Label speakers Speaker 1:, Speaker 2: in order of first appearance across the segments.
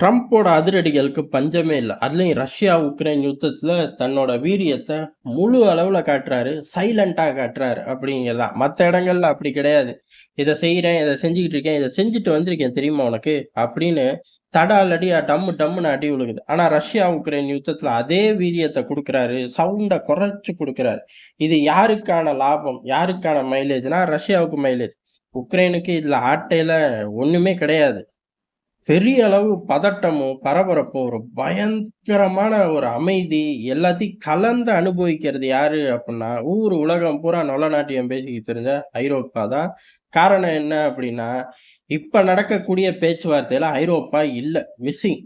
Speaker 1: ட்ரம்ப்போட அதிரடிகளுக்கு பஞ்சமே இல்லை அதுலேயும் ரஷ்யா, உக்ரைன் யுத்தத்தில் தன்னோட வீரியத்தை முழு அளவில் காட்டுறாரு. சைலண்ட்டாக காட்டுறாரு அப்படிங்கிறதா மற்ற இடங்கள்ல அப்படி கிடையாது. இதை செய்கிறேன் இதை செஞ்சுக்கிட்டு இருக்கேன், இதை செஞ்சுட்டு வந்திருக்கேன் தெரியுமா உனக்கு?" அப்படின்னு தடாலடியா டம்மு டம்முன்னு அடி விழுகுது. ஆனால் ரஷ்யா, உக்ரைன் யுத்தத்தில் அதே வீரியத்தை கொடுக்குறாரு சவுண்டை குறைச்சி கொடுக்குறாரு இது யாருக்கான லாபம்? யாருக்கான மைலேஜ்னா ரஷ்யாவுக்கு மைலேஜ். உக்ரைனுக்கு இதில் ஆட்டையில் ஒன்றுமே கிடையாது. பெரிய அளவு பதட்டமும், பரபரப்பும், ஒரு பயங்கரமான ஒரு அமைதி எல்லாத்தையும் கலந்து அனுபவிக்கிறது யாரு அப்படின்னா ஊர் உலகம் பூரா நொல நாட்டியம் பேசிக்கிட்டு தெரிஞ்ச ஐரோப்பா தான். காரணம் என்ன அப்படின்னா, இப்ப நடக்கக்கூடிய பேச்சுவார்த்தையில ஐரோப்பா இல்லை மிஸ்ஸிங்.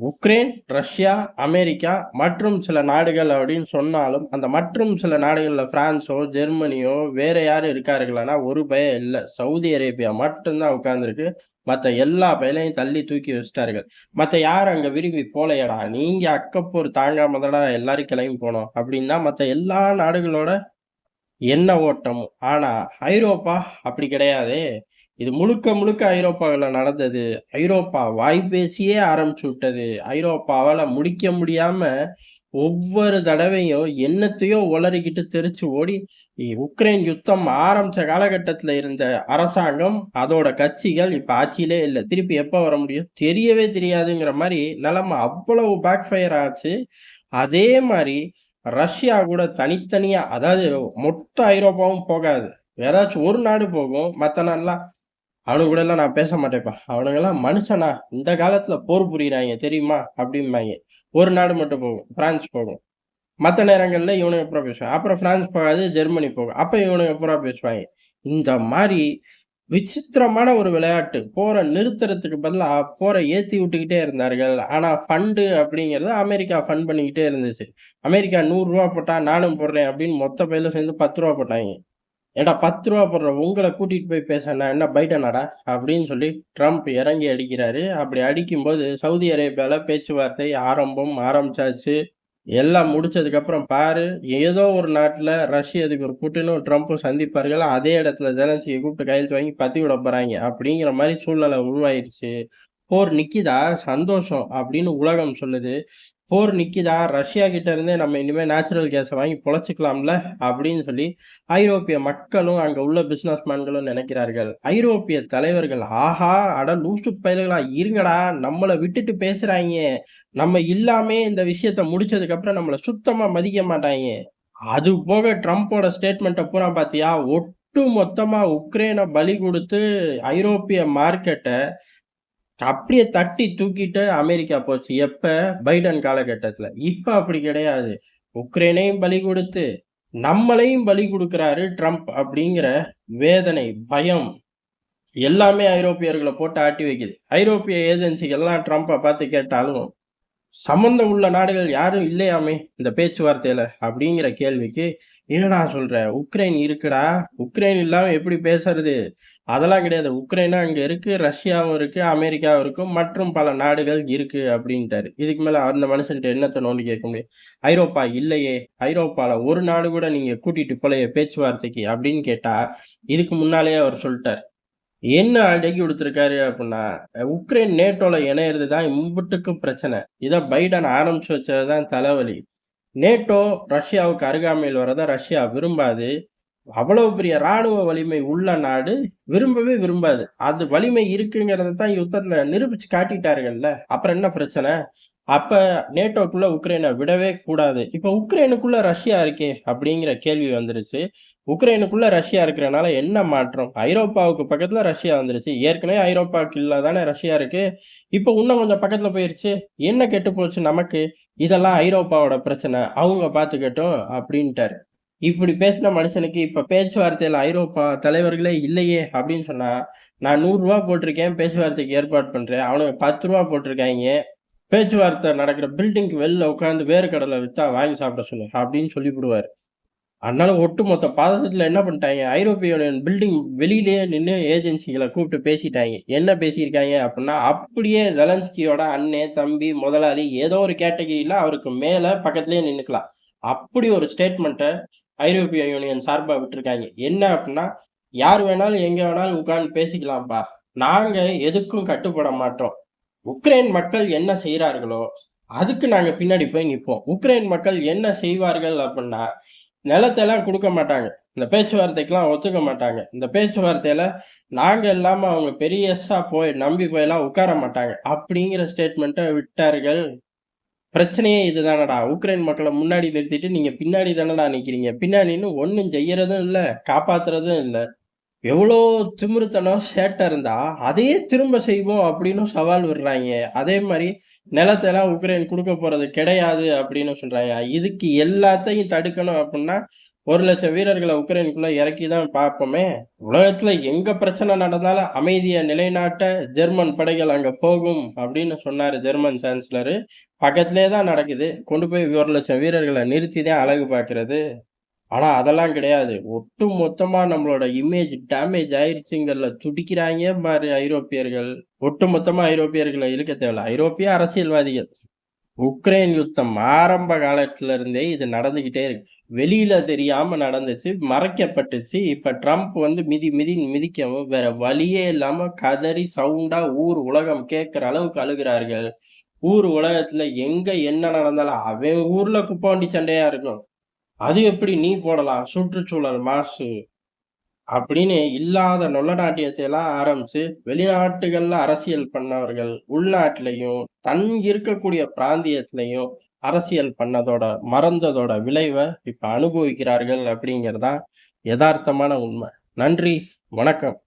Speaker 1: உக்ரைன், ரஷ்யா, அமெரிக்கா மற்றும் சில நாடுகள் அப்படின்னு சொன்னாலும், அந்த மற்றும் சில நாடுகளில் பிரான்ஸோ, ஜெர்மனியோ வேற யாரும் இருக்கார்களான்னா, ஒரு பயம் இல்லை சவுதி அரேபியா மட்டும்தான் உட்காந்துருக்கு மற்ற எல்லா பயிலையும் தள்ளி தூக்கி வச்சிட்டார்கள் மற்ற யார் அங்கே விரும்பி போலையடா நீங்கள் அக்கப்போர் தாங்காம தடா எல்லாரும் கிளம்பி போனோம். அப்படின்னா மற்ற எல்லா நாடுகளோட என்ன ஓட்டமும். ஆனால் ஐரோப்பா அப்படி கிடையாதே. இது முழுக்க முழுக்க ஐரோப்பாவில் நடந்தது. ஐரோப்பா வாய் பேசியே ஆரம்பிச்சு விட்டது. ஐரோப்பாவால் முடிக்க முடியாமல் ஒவ்வொரு தடவையும் என்னத்தையோ உளறிக்கிட்டு தெரிச்சு ஓடி, உக்ரைன் யுத்தம் ஆரம்பித்த காலகட்டத்தில் இருந்த அரசாங்கம், அதோட கட்சிகள் இப்போ ஆட்சியிலே இல்லை திருப்பி எப்போ வர முடியும்? தெரியவே தெரியாதுங்கிற மாதிரி நிலமை அவ்வளவு பேக்ஃபயர் ஆச்சு. அதே மாதிரி ரஷ்யா கூட தனித்தனியாக அதாவது மொத்த ஐரோப்பாவும் போகாது. ஏதாச்சும் ஒரு நாடு போகும். மற்ற நாடுலாம், அவனு கூட எல்லாம் நான் பேச மாட்டேன்ப்பா. அவனுங்கலாம் மனுஷனா? இந்த காலத்துல போர் புரியுறாங்க தெரியுமா?" அப்படிம்பாங்க ஒரு நாடு மட்டும் போகும். பிரான்ஸ் போகும். மற்ற நேரங்களில் இவனுங்க பூரா பேசுவாங்க. அப்புறம் பிரான்ஸ் போகாது, ஜெர்மனி போகும். அப்போ இவனுங்க பூரா பேசுவாங்க இந்த மாதிரி விசித்திரமான ஒரு விளையாட்டு. போரை நிறுத்துறதுக்கு பதிலா போரை ஏற்றி விட்டுக்கிட்டே இருந்தார்கள். ஆனால் ஃபண்டு அப்படிங்கிறது அமெரிக்கா ஃபண்ட் பண்ணிக்கிட்டே இருந்துச்சு. அமெரிக்கா நூறுரூவா போட்டால் நானும் போடுறேன் அப்படின்னு மொத்த பேரும் சேர்ந்து பத்து ரூபா போட்டாங்க ஏடா பத்து ரூபா போடுற உங்களை கூட்டிகிட்டு போய் பேசினா என்ன பைடனாடா?" அப்படின்னு சொல்லி ட்ரம்ப் இறங்கி அடிக்கிறாரு. அப்படி அடிக்கும்போது சவுதி அரேபியாவில் பேச்சுவார்த்தை ஆரம்பம் ஆரம்பிச்சாச்சு. எல்லாம் முடிச்சதுக்கப்புறம் பாரு, ஏதோ ஒரு நாட்டில் ரஷ்ய அதிபர் புட்டினும், ட்ரம்ப்பும் சந்திப்பார்கள். அதே இடத்துல ஜெலன்சியை கூப்பிட்டு கையெழுத்து வாங்கி பத்தி விட போகிறாங்க அப்படிங்கிற மாதிரி சூழ்நிலை உருவாயிடுச்சு "போர் நிக்கிதா சந்தோஷம்" அப்படின்னு உலகம் சொல்லுது. "போர் நிக்கிதா ரஷ்யா கிட்ட இருந்தே நம்ம இனிமேல் நேச்சுரல் கேஸை வாங்கி பொழைச்சிக்கலாம்ல அப்படின்னு சொல்லி ஐரோப்பிய மக்களும், அங்கே உள்ள பிஸ்னஸ் மேன்களும் நினைக்கிறார்கள். ஐரோப்பிய தலைவர்கள், "ஆஹா! அட லூசு பயல்களா இருங்கடா, நம்மளை விட்டுட்டு பேசுறாங்க நம்ம இல்லாமே இந்த விஷயத்த முடிச்சதுக்கப்புறம் நம்மளை சுத்தமாக மதிக்க மாட்டாங்க அது போக ட்ரம்ப்போட ஸ்டேட்மெண்ட்டை பூரா பார்த்தியா ஒட்டு மொத்தமாக உக்ரைனை பலி கொடுத்து ஐரோப்பிய மார்க்கெட்டை அப்படியே தட்டி தூக்கிட்டு அமெரிக்கா போச்சு. எப்ப? பைடன் காலகட்டத்துல. இப்ப அப்படி கிடையாது. உக்ரைனையும் பலி கொடுத்து நம்மளையும் பலி கொடுக்குறாரு ட்ரம்ப் அப்படிங்கிற வேதனை, பயம் எல்லாமே ஐரோப்பியர்களை போட்டு ஆட்டி வைக்குது. ஐரோப்பிய ஏஜென்சிகள்லாம் ட்ரம்ப்பை பார்த்து கேட்டாலும், "சம்மந்தம் உள்ள நாடுகள் யாரும் இல்லையாமே இந்த பேச்சுவார்த்தையில?" அப்படிங்கிற கேள்விக்கு, "என்னடா சொல்ற? உக்ரைன் இருக்குடா. உக்ரைன் இல்லாம எப்படி பேசுறது?" "அதெல்லாம் கிடையாது. உக்ரைனும் அங்க இருக்கு, ரஷ்யாவும் இருக்கு, அமெரிக்காவும் இருக்கு, மற்றும் பல நாடுகள் இருக்கு" அப்படின்ட்டாரு. இதுக்கு மேல அந்த மனுஷன்ட்டு என்னத்த நோண்டி கேட்க முடியும்? "ஐரோப்பா இல்லையே. ஐரோப்பால ஒரு நாடு கூட நீங்க கூட்டிட்டு போலையே பேச்சுவார்த்தைக்கு" அப்படின்னு கேட்டா, இதுக்கு முன்னாலேயே அவர் சொல்லிட்டார் என்ன அடக்கி கொடுத்துருக்காரு அப்படின்னா உக்ரைன் நேட்டோவில் இணையறது தான் இம்புட்டுக்கும் பிரச்சனை. இதை பைடன் ஆரம்பிச்சு வச்சது தான் தலைவலி. நேட்டோ ரஷ்யாவுக்கு அருகாமையில் வரதை ரஷ்யா விரும்பாது. அவ்வளவு பெரிய ராணுவ வலிமை உள்ள நாடு விரும்பவே விரும்பாது. அது வலிமை இருக்குங்கிறத தான் யுத்தத்தில் நிரூபிச்சு காட்டிட்டார்கள்ல. அப்புறம் என்ன பிரச்சனை? அப்ப நேட்டோக்குள்ள உக்ரைனை விடவே கூடாது. இப்ப உக்ரைனுக்குள்ள ரஷ்யா இருக்கே அப்படிங்கிற கேள்வி வந்துருச்சு. உக்ரைனுக்குள்ள ரஷ்யா இருக்கிறனால என்ன மாற்றம்? ஐரோப்பாவுக்கு பக்கத்துல ரஷ்யா வந்துருச்சு. ஏற்கனவே ஐரோப்பாக்குள்ள தானே ரஷ்யா இருக்கு. இப்ப இன்னும் கொஞ்சம் பக்கத்துல போயிருச்சு. என்ன கெட்டு போச்சு நமக்கு? இதெல்லாம் ஐரோப்பாவோட பிரச்சனை. அவங்க பார்த்துக்கட்டும் அப்படின்ட்டாரு. இப்படி பேசின மனுஷனுக்கு இப்ப பேச்சுவார்த்தையில ஐரோப்பா தலைவர்களே இல்லையே அப்படின்னு சொன்னா, "நான் ரூ. 100 போட்டிருக்கேன். பேச்சுவார்த்தைக்கு ஏற்பாடு பண்றேன். அவனுங்க பத்து ரூபா போட்டிருக்காய்ங்க. பேச்சுவார்த்தை நடக்கிற பில்டிங்க்கு வெளில உட்கார்ந்து வேர்க்கடலை விற்றா வாங்கி சாப்பிட சொல்லு" அப்படின்னு சொல்லிவிடுவார். அதனால ஒட்டுமொத்த பாதத்தில் என்ன பண்ணிட்டாங்க? ஐரோப்பிய யூனியன் பில்டிங் வெளியிலேயே நின்று ஏஜென்சிகளை கூப்பிட்டு பேசிட்டாங்க. என்ன பேசியிருக்காங்க அப்படின்னா அப்படியே ஜெலன்ஸ்கியோட அண்ணே தம்பி, முதலாளி ஏதோ ஒரு கேட்டகிரியில் அவருக்கு மேலே பக்கத்திலேயே நின்றுக்கலாம் அப்படி ஒரு ஸ்டேட்மெண்ட்டை ஐரோப்பிய யூனியன் சார்பாக விட்டுருக்காங்க. என்ன அப்படின்னா "யார் வேணாலும் எங்கே வேணாலும் உட்காந்து பேசிக்கலாம்ப்பா. நாங்கள் எதுக்கும் கட்டுப்பட மாட்டோம். உக்ரைன் மக்கள் என்ன செய்கிறார்களோ அதுக்கு நாங்கள் பின்னாடி போய் நிற்போம் உக்ரைன் மக்கள் என்ன செய்வார்கள் அப்படின்னா நிலத்தெல்லாம் கொடுக்க மாட்டாங்க. இந்த பேச்சுவார்த்தைக்கெல்லாம் ஒத்துக்க மாட்டாங்க. இந்த பேச்சுவார்த்தையில் நாங்கள் இல்லாமல் அவங்க பெரியஸாக போய் நம்பி போயெல்லாம் உட்கார மாட்டாங்க. அப்படிங்கிற ஸ்டேட்மெண்ட்டை விட்டார்கள். பிரச்சனையே இதுதானடா. உக்ரைன் மக்களை முன்னாடி நிறுத்திட்டு, நீங்கள் பின்னாடி தானடா நிற்கிறீங்க பின்னாடி ஒன்றும் செய்யறதும் இல்லை காப்பாத்துறதும் இல்லை எவ்வளோ திமிருத்தனம், சேட்டை இருந்தா, அதையே திரும்ப செய்வோம் அப்படின்னு சவால் விடுறாங்க அதே மாதிரி நிலத்தெல்லாம் உக்ரைன் கொடுக்க போறது கிடையாது அப்படின்னு சொல்கிறாங்க இதுக்கு எல்லாத்தையும் தடுக்கணும் அப்டின்னா, 1,00,000 வீரர்கள உக்ரைனுக்குள்ள இறக்கி தான் பார்ப்போமே. உலகத்துல எங்க பிரச்சனை நடந்தாலும் அமைதியை நிலைநாட்ட ஜெர்மன் படைகள் அங்க போகும் அப்படின்னு சொன்னாரு ஜெர்மன் சான்ஸ்லரு. பக்கத்திலே தான் நடக்குது. கொண்டு போய் ஒரு லட்சம் வீரர்களை நிறுத்தி தான் அழகு பார்க்கறது ஆனால் அதெல்லாம் கிடையாது. ஒட்டு மொத்தமாக நம்மளோட இமேஜ் டேமேஜ் ஆயிடுச்சுங்கிறதுல துடிக்கிறாங்க மாதிரி ஐரோப்பியர்கள். ஒட்டு மொத்தமாக ஐரோப்பியர்களை இழுக்க தேவையில்ல. ஐரோப்பிய அரசியல்வாதிகள். உக்ரைன் யுத்தம் ஆரம்ப காலத்துல இருந்தே இது நடந்துகிட்டே இருக்கு. வெளியில தெரியாம நடந்துச்சு, மறைக்கப்பட்டுச்சு. இப்ப ட்ரம்ப் வந்து மிதி மிதி மிதிக்கவும், வேற வழியே இல்லாம கதறி சவுண்டா ஊர் உலகம் கேட்கிற அளவுக்கு அழுகிறார்கள். ஊர் உலகத்துல எங்க என்ன நடந்தாலும், அவன் ஊர்ல குப்பாண்டி சண்டையா இருக்கும். அது எப்படி நீ போடலாம்? சுற்றுச்சூழல் மாசு. அப்படின்னு இல்லாத நொல்லநாட்டியத்தையெல்லாம் ஆரம்பித்து வெளிநாட்டுகளில் ஆரம்பிச்சு, வெளிநாட்டுகள்ல அரசியல் பண்ணவர்கள், உள்நாட்டிலையும் தன் இருக்கக்கூடிய பிராந்தியத்திலையும் அரசியல் பண்ணதோட மறந்ததோட விளைவை இப்ப அனுபவிக்கிறார்கள் அப்படிங்கிறது தான் எதார்த்தமான நன்றி, வணக்கம்.